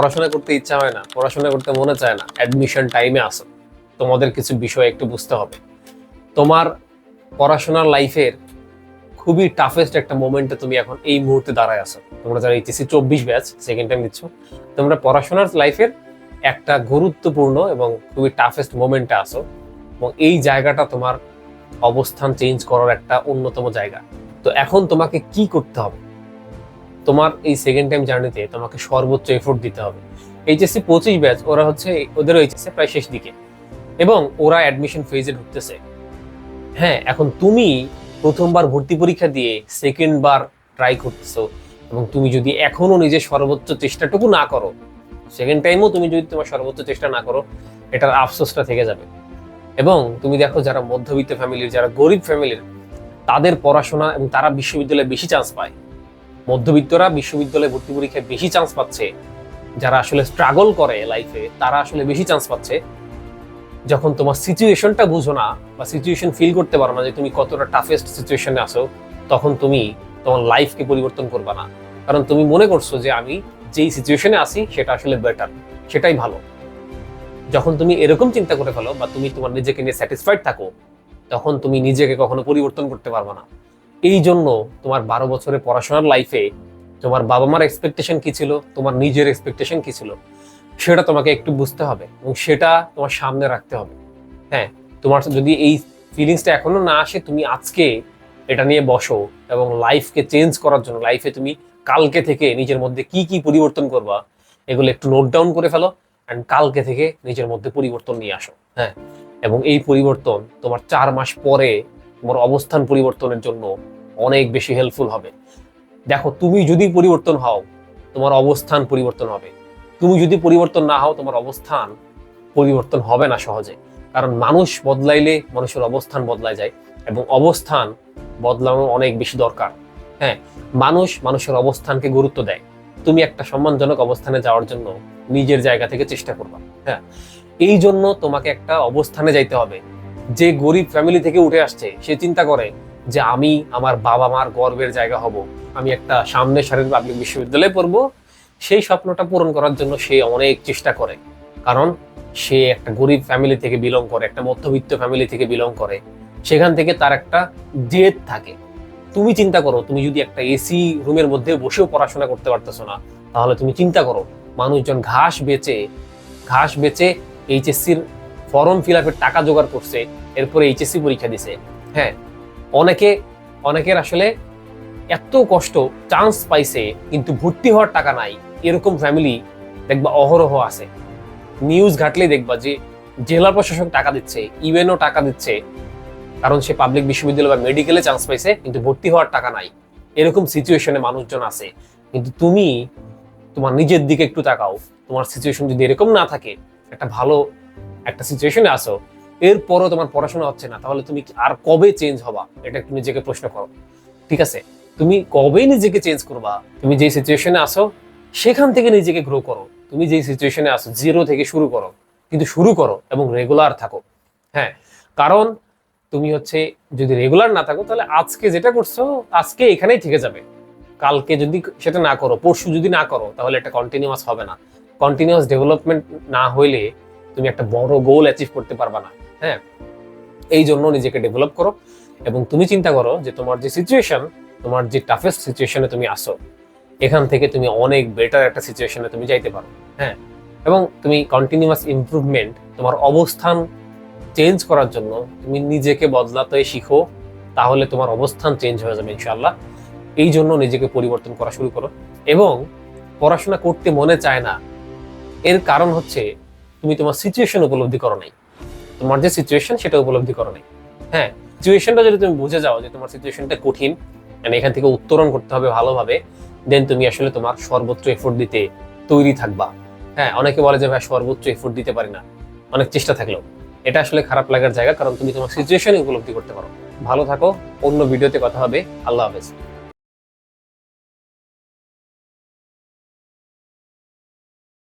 পড়াশোনা করতে ইচ্ছা হয় না, পড়াশোনা করতে মনে চায় না অ্যাডমিশন টাইমে আসো। তোমাদের কিছু বিষয় একটু বুঝতে হবে। তোমার পড়াশোনার লাইফের খুবই টাফেস্ট একটা মোমেন্টে তুমি এখন এই মুহূর্তে দাঁড়ায় আছো। তোমরা যারা এইচএসসি চব্বিশ ব্যাচ সেকেন্ড টাইম দিচ্ছ তোমরা পড়াশোনার লাইফের একটা গুরুত্বপূর্ণ এবং খুবই টাফেস্ট মোমেন্টে আসো এবং এই জায়গাটা তোমার অবস্থান চেঞ্জ করার একটা অন্যতম জায়গা। তো এখন তোমাকে কি করতে হবে? তোমার এই সেকেন্ড টাইম জার্নিতে তোমাকে সর্বোচ্চ এফোর্ট দিতে হবে। এইচএসসি পঁচিশ ব্যাচ ওরা হচ্ছে, ওদেরও এইচএসসি প্রায় শেষ দিকে। এবং ওরা অ্যাডমিশন ফেজে ঢুকতেছে। হ্যাঁ এখন তুমি প্রথমবার ভর্তি পরীক্ষা দিয়ে সেকেন্ড বার ট্রাই করতেছো এবং তুমি যদি এখনও নিজের সর্বোচ্চ চেষ্টাটুকু না করো সেকেন্ড টাইমও তুমি যদি তোমার সর্বোচ্চ চেষ্টা না করো, এটার আফসোসটা থেকে যাবে। এবং তুমি দেখো যারা মধ্যবিত্ত ফ্যামিলির যারা গরিব ফ্যামিলির তাদের পড়াশোনা এবং তারা বিশ্ববিদ্যালয়ে বেশি চান্স পায়। মধ্যবিত্তরা বিশ্ববিদ্যালয়ে ভর্তি পরীক্ষায় বেশি চান্স পাচ্ছে, যারা আসলে স্ট্রাগল করে লাইফে তারা আসলে বেশি চান্স পাচ্ছে। যখন তোমার সিচুয়েশনটা বুঝো না, বা সিচুয়েশন ফিল করতে পারো না যে তুমি কতটা টাফেস্ট সিচুয়েশনে আসো তখন তুমি তোমার লাইফকে পরিবর্তন করবে না। কারণ তুমি মনে করছ যে আমি যেই সিচুয়েশনে আছি, সেটা আসলে বেটার সেটাই ভালো। যখন তুমি এরকম চিন্তা করে ফেলো, বা তুমি তোমার নিজেকে নিয়ে স্যাটিসফাইড থাকো, তখন তুমি নিজেকে কখনো পরিবর্তন করতে পারবে না। এই জন্য তোমার বারো বছরের পড়াশোনার লাইফে তোমার বাবা মার এক্সপেকটেশন কি ছিল? তোমার নিজের এক্সপেকটেশন কি ছিল? সেটা তোমাকে একটু বুঝতে হবে এবং সেটা তোমার সামনে রাখতে হবে। হ্যাঁ তোমার যদি এই ফিলিংসটা এখনও না আসে, তুমি আজকে এটা নিয়ে বসো এবং লাইফকে চেঞ্জ করার জন্য লাইফে তুমি কালকে থেকে নিজের মধ্যে কি কি পরিবর্তন করবা, এগুলো একটু নোট ডাউন করে ফেলো অ্যান্ড কালকে থেকে নিজের মধ্যে পরিবর্তন নিয়ে আসো। হ্যাঁ এবং এই পরিবর্তন তোমার চার মাস পরে তোমার অবস্থান পরিবর্তনের জন্য অনেক বেশি হেল্পফুল হবে। দেখো, তুমি যদি পরিবর্তন হও, তোমার অবস্থান পরিবর্তন হবে। তুমি যদি পরিবর্তন না হও, তোমার অবস্থান পরিবর্তন হবে না সহজে। কারণ মানুষ বদলাইলে মানুষের অবস্থান বদলায় যায় এবং অবস্থান বদলানো অনেক বেশি দরকার। হ্যাঁ মানুষ মানুষের অবস্থানকে গুরুত্ব দেয়। তুমি একটা সম্মানজনক অবস্থানে যাওয়ার জন্য নিজের জায়গা থেকে চেষ্টা করবা। হ্যাঁ এই জন্য তোমাকে একটা অবস্থানে যাইতে হবে। যে গরিব ফ্যামিলি থেকে উঠে আসছে, সে চিন্তা করে যে আমি আমার বাবা মার গর্বের জায়গা হব, আমি একটা সামনের সারির পাবলিক বিশ্ববিদ্যালয়ে পড়ব। সেই স্বপ্নটা পূরণ করার জন্য সে অনেক চেষ্টা করে। কারণ সে একটা গরিব ফ্যামিলি থেকে বিলং করে, একটা মধ্যবিত্ত ফ্যামিলি থেকে বিলং করে। সেখান থেকে তার একটা জেদ থাকে। তুমি চিন্তা করো, তুমি যদি একটা এসি রুমের মধ্যে বসেও পড়াশোনা করতে পারতেছো না, তাহলে তুমি চিন্তা করো, মানুষজন ঘাস বেচে ঘাস বেচে এইচএসসির ফর্ম ফিল আপের টাকা জোগাড় করছে, এরপরে এইচএসসি পরীক্ষা দিছে। হ্যাঁ অনেকে, অনেকের আসলে এত কষ্ট চান্স পাইছে, কিন্তু ভর্তি হওয়ার টাকা নাই। এরকম ফ্যামিলি দেখবা অহরহ আছে। নিউজ ঘাটলেই দেখবা যে জেলা প্রশাসক টাকা দিচ্ছে ইউএনও টাকা দিচ্ছে, কারণ সে পাবলিক বিশ্ববিদ্যালয় বা মেডিকেলে চান্স পাইছে, কিন্তু ভর্তি হওয়ার টাকা নাই। এরকম সিচুয়েশনে মানুষজন আছে। কিন্তু তুমি তোমার নিজের দিকে একটু তাকাও। তোমার সিচুয়েশন যদি এরকম না থাকে, একটা ভালো একটা সিচুয়েশনে আসো এরপরও তোমার পড়াশোনা হচ্ছে না, তাহলে তুমি আর কবে চেঞ্জ হবা? এটা একটু নিজেকে প্রশ্ন করো। ঠিক আছে? তুমি কবে নিজেকে চেঞ্জ করবা? তুমি যে সিচুয়েশনে আসো সেখান থেকে নিজেকে গ্রো করো। তুমি যে সিচুয়েশনে আসো জিরো থেকে শুরু করো। কিন্তু শুরু করো এবং রেগুলার থাকো। হ্যাঁ? কারণ তুমি হচ্ছে, যদি রেগুলার না থাকো, তাহলে আজকে যেটা করছ, আজকে এখানেই থেকে যাবে। কালকে যদি সেটা না করো, পরশু যদি না করো, তাহলে এটা কন্টিনিউয়াস হবে না। কন্টিনিউয়াস ডেভেলপমেন্ট না হইলে তুমি একটা বড় গোল অ্যাচিভ করতে পারবা না হ্যাঁ? এই জন্য নিজেকে ডেভেলপ করো এবং তুমি চিন্তা করো যে তোমার যে সিচুয়েশন তোমার যে টাফেস্ট সিচুয়েশনে তুমি আসো এখান থেকে তুমি অনেক বেটার একটা সিচুয়েশনে তুমি যাইতে পারো হ্যাঁ? এবং তুমি কন্টিনিউয়াস ইমপ্রুভমেন্ট তোমার অবস্থান চেঞ্জ করার জন্য তুমি নিজেকে বদলাতে শিখো, তাহলে তোমার অবস্থান চেঞ্জ হয়ে যাবে ইনশাল্লাহ এই জন্য নিজেকে পরিবর্তন করা শুরু করো এবং পড়াশোনা করতে মনে চায় না। এর কারণ হচ্ছে তুমি তোমার সিচুয়েশন উপলব্ধি করো নাই। তোমার যে সিচুয়েশন সেটা উপলব্ধি করো নাই। হ্যাঁ সিচুয়েশনটা যদি তুমি বুঝে যাও যে তোমার সিচুয়েশনটা কঠিন and এখান থেকে উত্তরণ করতে হবে ভালোভাবে দেন তুমি আসলে তোমার সর্বোচ্চ এফোর্ট দিতে তৈরি থাকবা। হ্যাঁ অনেকে বলে যে, ভাই, সর্বোচ্চ এফোর্ট দিতে পারি না। অনেক চেষ্টা থাকলেও। এটা আসলে খারাপ লাগার জায়গা, কারণ তুমি তোমার সিচুয়েশন উপলব্ধি করতে পারো। ভালো থাকো, অন্য ভিডিওতে কথা হবে। আল্লাহ হাফেজ।